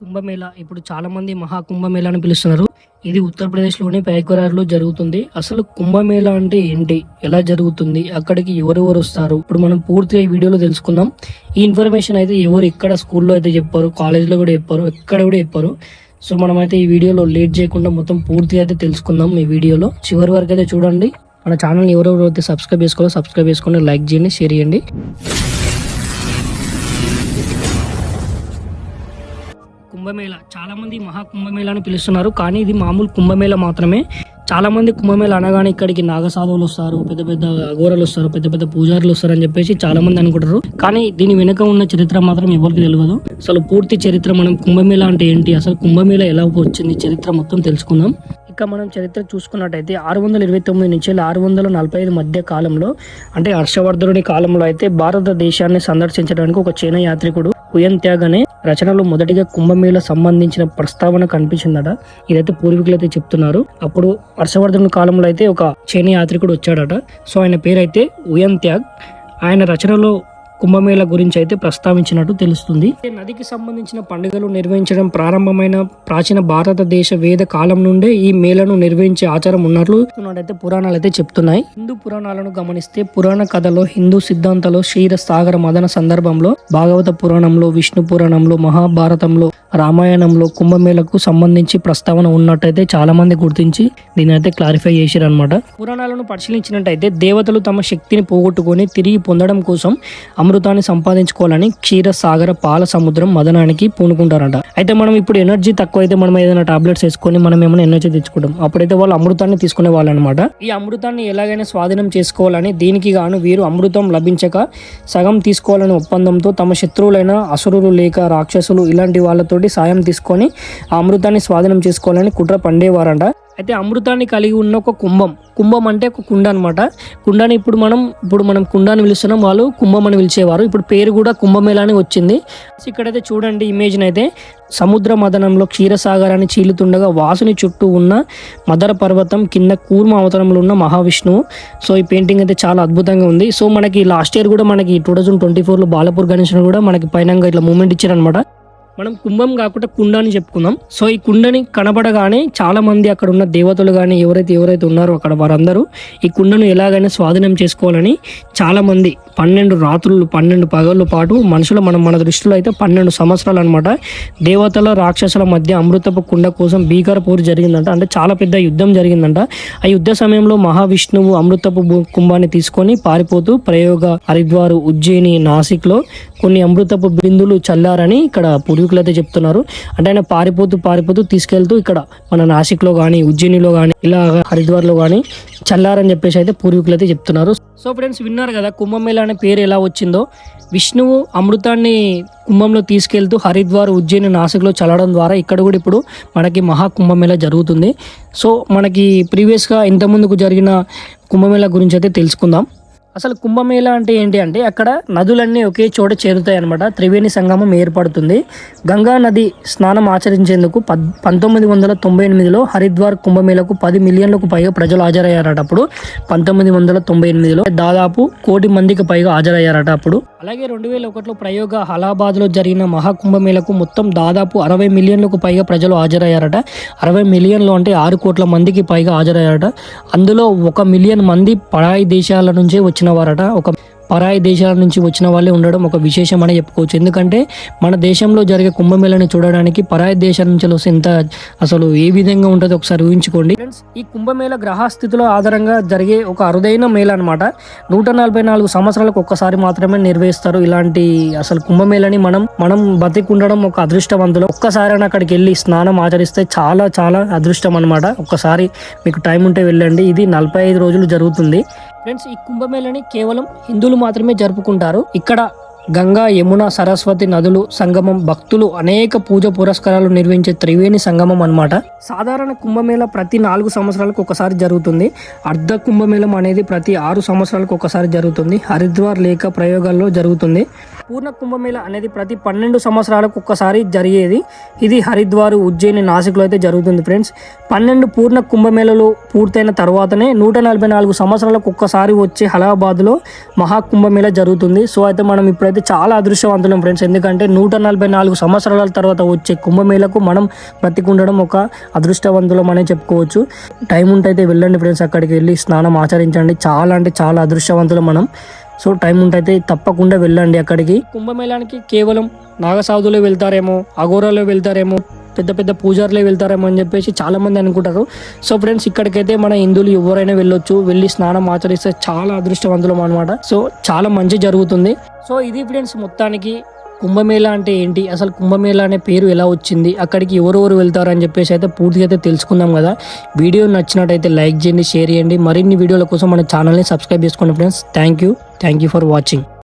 కుంభమేళ. ఇప్పుడు చాలా మంది మహా కుంభమేళ అని పిలుస్తున్నారు. ఇది ఉత్తరప్రదేశ్లోని పైకొరారులో జరుగుతుంది. అసలు కుంభమేళ అంటే ఏంటి? ఎలా జరుగుతుంది? అక్కడికి ఎవరెవరు వస్తారు? ఇప్పుడు మనం పూర్తిగా ఈ వీడియోలో తెలుసుకుందాం. ఈ ఇన్ఫర్మేషన్ అయితే ఎవరు ఇక్కడ స్కూల్లో అయితే చెప్పారు కాలేజ్లో కూడా చెప్పారు ఎక్కడ కూడా చెప్పారు. సో మనమైతే ఈ వీడియోలో లేట్ చేయకుండా మొత్తం పూర్తిగా అయితే తెలుసుకుందాం ఈ వీడియోలో. చివరి వరకు అయితే చూడండి. మన ఛానల్ ఎవరెవరు అయితే సబ్స్క్రైబ్ చేసుకోవాలో సబ్స్క్రైబ్ చేసుకోండి లైక్ చేయండి షేర్ చేయండి. కుంభమేళ. చాలామంది మహాకుంభమేళ మహా కుంభమేళ అని పిలుస్తున్నారు కానీ ఇది మామూలు కుంభమేళ మాత్రమే. చాలామంది కుంభమేళ అనగానే ఇక్కడికి నాగసాధువులు వస్తారు పెద్ద పెద్ద అఘోరలు వస్తారు పెద్ద పెద్ద పూజారులు వస్తారు అని చెప్పేసి చాలామంది అనుకుంటారు. కానీ దీని వెనుక ఉన్న చరిత్ర మాత్రం ఎవరికి తెలియదు. అసలు పూర్తి చరిత్ర మనం కుంభమేళ అంటే ఏంటి? అసలు కుంభమేళ ఎలా వచ్చింది? చరిత్ర మొత్తం తెలుసుకుందాం. లెక్క మనం చరిత్ర చూసుకున్నట్టయితే ఆరు వందల ఇరవై తొమ్మిది నుంచి ఆరు వందల నలభై ఐదు మధ్య కాలంలో అంటే హర్షవర్ధనుడి కాలంలో అయితే భారతదేశాన్ని సందర్శించడానికి ఒక చైనా యాత్రికుడు హుయన్ త్యాగ్ అనే రచనలో మొదటిగా కుంభమేళ సంబంధించిన ప్రస్తావన కనిపించిందట. ఇదైతే పూర్వీకులు అయితే చెప్తున్నారు. అప్పుడు హర్షవర్ధనుడి కాలంలో అయితే ఒక చైనా యాత్రికుడు వచ్చాడట. సో ఆయన పేరైతే ఉయన్ త్యాగ్. ఆయన రచనలో కుంభమేళ గురించి అయితే ప్రస్తావించినట్టు తెలుస్తుంది. నదికి సంబంధించిన పండుగలు నిర్వహించడం ప్రారంభమైన ప్రాచీన భారతదేశ వేద కాలం నుండే ఈ మేళను నిర్వహించే ఆచారం ఉన్నట్లు అయితే పురాణాలు అయితే చెప్తున్నాయి. హిందూ పురాణాలను గమనిస్తే పురాణ కథలో హిందూ సిద్ధాంతాలు క్షీర సాగర మదన సందర్భంలో భాగవత పురాణంలో విష్ణు పురాణంలో మహాభారతంలో రామాయణంలో కుంభమేళకు సంబంధించి ప్రస్తావన ఉన్నట్టయితే చాలామంది గుర్తించి దీని అయితే క్లారిఫై చేశారు అనమాట పురాణాలను పరిశీలించినట్టయితే దేవతలు తమ శక్తిని పోగొట్టుకొని తిరిగి పొందడం కోసం అమృతాన్ని సంపాదించుకోవాలని క్షీర సాగర పాల సముద్రం మదనానికి పూనుకుంటారంట. అయితే మనం ఇప్పుడు ఎనర్జీ తక్కువ అయితే మనం ఏదైనా టాబ్లెట్స్ వేసుకొని మనం ఏమైనా ఎనర్జీ తెచ్చుకుంటాం. అప్పుడైతే వాళ్ళు అమృతాన్ని తీసుకునే వాళ్ళు అనమాట ఈ అమృతాన్ని ఎలాగైనా స్వాధీనం చేసుకోవాలని దీనికి గాను వీరు అమృతం లభించక సగం తీసుకోవాలని ఒప్పందంతో తమ శత్రువులైన అసురులు లేక రాక్షసులు ఇలాంటి వాళ్ళతో తోటి సాయం తీసుకొని ఆ అమృతాన్ని స్వాధీనం చేసుకోవాలని కుట్ర పండేవారంట. అయితే అమృతాన్ని కలిగి ఉన్న ఒక కుంభం కుంభం అంటే ఒక కుండ అనమాట కుండని ఇప్పుడు మనం ఇప్పుడు మనం కుండాన్ని పిలుస్తున్నాం వాళ్ళు కుంభం అని పిలిచేవారు. ఇప్పుడు పేరు కూడా కుంభమేళ అని వచ్చింది. ఇక్కడైతే చూడండి ఇమేజ్ని అయితే సముద్ర మదనంలో క్షీరసాగరాన్ని చీలుతుండగా వాసుని చుట్టూ ఉన్న మదర పర్వతం కింద కూర్మ అవతరంలో ఉన్న మహావిష్ణువు. సో ఈ పెయింటింగ్ అయితే చాలా అద్భుతంగా ఉంది. సో మనకి లాస్ట్ ఇయర్ కూడా మనకి టూ థౌజండ్ ట్వంటీ ఫోర్లో బాలపూర్ గణేష్ కూడా మనకి పైన ఇట్లా మూమెంట్ ఇచ్చారనమాట మనం కుంభం కాకుండా కుండ అని చెప్పుకుందాం. సో ఈ కుండని కనబడగానే చాలా మంది అక్కడ ఉన్న దేవతలు కానీ ఎవరైతే ఎవరైతే ఉన్నారో అక్కడ వారందరూ ఈ కుండను ఎలాగైనా స్వాధీనం చేసుకోవాలని చాలా మంది పన్నెండు రాత్రులు పన్నెండు పగళ్ళ పాటు మనుషులు మనం మన దృష్టిలో అయితే పన్నెండు సంవత్సరాలు అనమాట దేవతల రాక్షసుల మధ్య అమృతపు కుండ కోసం భీకర పోరు జరిగిందంట. అంటే చాలా పెద్ద యుద్ధం జరిగిందంట. ఆ యుద్ధ సమయంలో మహావిష్ణువు అమృతపు కుంభాన్ని తీసుకొని పారిపోతూ ప్రయోగ హరిద్వారు ఉజ్జయిని నాసిక్లో కొన్ని అమృతపు బిందులు చల్లారని ఇక్కడ పూర్వీకులు అయితే చెప్తున్నారు. అంటే ఆయన పారిపోతూ పారిపోతూ తీసుకెళ్తూ ఇక్కడ మన నాసిక్లో కానీ ఉజ్జయినిలో కానీ ఇలా హరిద్వార్లో కానీ చల్లారని చెప్పేసి అయితే పూర్వీకులు అయితే చెప్తున్నారు. సో ఫ్రెండ్స్ విన్నారు కదా కుంభమేళ అనే పేరు ఎలా వచ్చిందో? విష్ణువు అమృతాన్ని కుంభంలో తీసుకెళ్తూ హరిద్వార్ ఉజ్జయిని నాసిక్లో చల్లడం ద్వారా ఇక్కడ కూడా ఇప్పుడు మనకి మహా కుంభమేళ జరుగుతుంది. సో మనకి ప్రీవియస్గా ఇంతకుముందుకు జరిగిన కుంభమేళ గురించి అయితే తెలుసుకుందాం. అసలు కుంభమేళ అంటే ఏంటి అంటే అక్కడ నదులన్నీ ఒకే చోట చేరుతాయి అనమాట త్రివేణి సంగమం ఏర్పడుతుంది. గంగా నది స్నానం ఆచరించేందుకు పద్ పంతొమ్మిది వందల తొంభై ఎనిమిదిలో హరిద్వార్ కుంభమేళకు పది మిలియన్లకు పైగా ప్రజలు హాజరయ్యారట అప్పుడు పంతొమ్మిది వందల తొంభై ఎనిమిదిలో దాదాపు కోటి మందికి పైగా హాజరయ్యారట అప్పుడు అలాగే రెండు వేల ఒకటిలో ప్రయోగ అలహాబాద్లో జరిగిన మహాకుంభమేళకు మొత్తం దాదాపు అరవై మిలియన్లకు పైగా ప్రజలు హాజరయ్యారట. అరవై మిలియన్లు అంటే ఆరు కోట్ల మందికి పైగా హాజరయ్యారట. అందులో ఒక మిలియన్ మంది పరాయి దేశాల నుంచే వచ్చిన వారట ఒక పరాయి దేశాల నుంచి వచ్చిన వాళ్ళే ఉండడం ఒక విశేషం అని చెప్పుకోవచ్చు. ఎందుకంటే మన దేశంలో జరిగే కుంభమేళని చూడడానికి పరాయి దేశాల నుంచి వస్తే ఎంత అసలు ఏ విధంగా ఉంటుందో ఒకసారి ఊహించుకోండి. ఫ్రెండ్స్ ఈ కుంభమేళ గ్రహస్థితిలో ఆధారంగా జరిగే ఒక అరుదైన మేళ అనమాట నూట నలభై నాలుగు సంవత్సరాలకు ఒక్కసారి మాత్రమే నిర్వహిస్తారు ఇలాంటి అసలు కుంభమేళని మనం మనం బతికుండడం ఒక అదృష్టవంతులు ఒక్కసారి అక్కడికి వెళ్ళి స్నానం ఆచరిస్తే చాలా చాలా అదృష్టం అనమాట ఒక్కసారి మీకు టైం ఉంటే వెళ్ళండి. ఇది నలభై ఐదు రోజులు జరుగుతుంది. ఫ్రెండ్స్ ఈ కుంభమేళని కేవలం హిందువులు మాత్రమే జరుపుకుంటారు. ఇక్కడ గంగా యమున సరస్వతి నదులు సంగమం భక్తులు అనేక పూజ పురస్కారాలు నిర్వహించే త్రివేణి సంగమం అన్నమాట. సాధారణ కుంభమేళ ప్రతి నాలుగు సంవత్సరాలకు ఒకసారి జరుగుతుంది. అర్ధ కుంభమేళం అనేది ప్రతి ఆరు సంవత్సరాలకు ఒకసారి జరుగుతుంది. హరిద్వార్ లేక ప్రయోగాల్లో జరుగుతుంది. పూర్ణ కుంభమేళ అనేది ప్రతి పన్నెండు సంవత్సరాలకు ఒక్కసారి జరిగేది. ఇది హరిద్వార్ ఉజ్జయిని నాసిక్లో అయితే జరుగుతుంది ఫ్రెండ్స్. పన్నెండు పూర్ణ కుంభమేళలు పూర్తయిన తర్వాతనే నూట నలభై నాలుగు సంవత్సరాలకు ఒక్కసారి వచ్చే హలాబాద్లో మహాకుంభమేళ జరుగుతుంది. సో అయితే మనం ఇప్పుడైతే చాలా అదృష్టవంతులం ఫ్రెండ్స్. ఎందుకంటే నూట నలభై నాలుగు సంవత్సరాల తర్వాత వచ్చే కుంభమేళకు మనం బ్రతికుండడం ఒక అదృష్టవంతులం అనే చెప్పుకోవచ్చు. టైం ఉంటే అయితే వెళ్ళండి ఫ్రెండ్స్ అక్కడికి వెళ్ళి స్నానం ఆచరించండి. చాలా అంటే చాలా అదృష్టవంతులం మనం. సో టైం ఉంటైతే అయితే తప్పకుండా వెళ్ళండి అక్కడికి. కుంభమేళానికి కేవలం నాగసాధులే వెళ్తారేమో అఘోరాలో వెళ్తారేమో పెద్ద పెద్ద పూజారులే వెళ్తారేమో అని చెప్పేసి చాలామంది అనుకుంటారు. సో ఫ్రెండ్స్ ఇక్కడికైతే మన హిందువులు ఎవరైనా వెళ్ళొచ్చు వెళ్ళి స్నానం ఆచరిస్తే చాలా అదృష్టవంతులం అనమాట సో చాలా మంచి జరుగుతుంది. సో ఇది ఫ్రెండ్స్ మొత్తానికి కుంభమేళా అంటే ఏంటి? అసలు కుంభమేళా అనే పేరు ఎలా వచ్చింది? అక్కడికి ఎవరెవరు వెళ్తారు అని చెప్పేసి అయితే పూర్తిగా అయితే తెలుసుకుందాం కదా. వీడియో నచ్చినట్టయితే లైక్ చేయండి షేర్ చేయండి. మరిన్ని వీడియోల కోసం మన ఛానల్ని సబ్స్క్రైబ్ చేసుకోండి friends. Thank you. Thank you for watching.